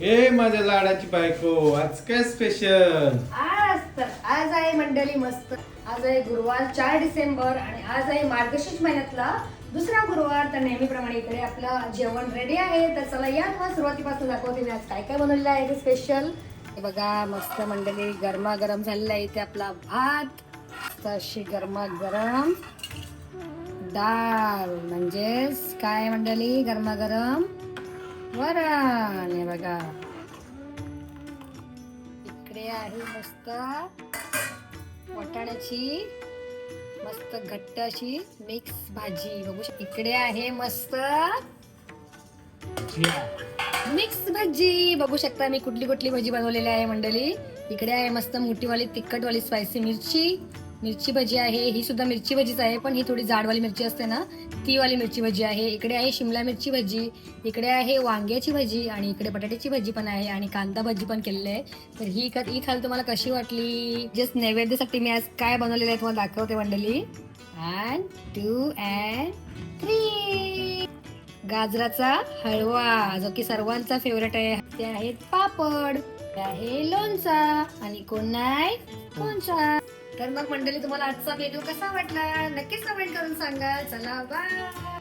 ए माझ्या लाडाची बायको आज काय स्पेशल आज तर आज आहे मंडळी मस्त. आज आहे गुरुवार चार डिसेंबर आणि आज आहे मार्गशीर्ष महिन्यातला दुसरा गुरुवार. तर नेहमीप्रमाणे इकडे आपलं जेवण रेडी आहे. तर चला या तुम्हाला सुरुवातीपासून दाखवते मी आज काय काय बनवलेलं आहे ते स्पेशल हे बघा मस्त मंडळी गरमागरम झालेलं आहे इथे आपला भात. तशी गरमागरम डाळ. म्हणजेच काय मंडळी? गरमागरम वरण हे बघा इकडे आहे मस्त वाटाण्याची मस्त घट्ट अशी मिक्स भाजी. बघू शक इकडे आहे मस्त मिक्स भाजी. बघू शकता मी कुठली कुठली भाजी बनवलेली आहे मंडळी. इकडे आहे मस्त मोठीवाली तिखटवाली स्पायसी मिरची. मिरची भजी आहे ही सुद्धा मिरची भजीच आहे पण ही थोडी जाडवाली मिरची असते ना ती वाली मिरची भजी आहे. इकडे आहे शिमला मिरची भजी इकडे आहे वांग्याची भजी आणि इकडे बटाट्याची भजी पण आहे आणि कांदा भजी पण केलेली आहे. तर ही क- ही खाल तुम्हाला कशी वाटली? जस्ट नैवेद्यासाठी मी आज काय बनवलेलं आहे तुम्हाला दाखवते मंडळी. वन टू अँड थ्री गाजराचा हलवा जो की सर्वांचा फेवरेट आहे. ते आहेत पापड ते आहे लोणचा आणि कोण नाही? कोणचा? तर मग मंडळी तुम्हाला आजचा व्हिडिओ कसा वाटला? नक्कीच कमेंट करून सांगा. चला बाय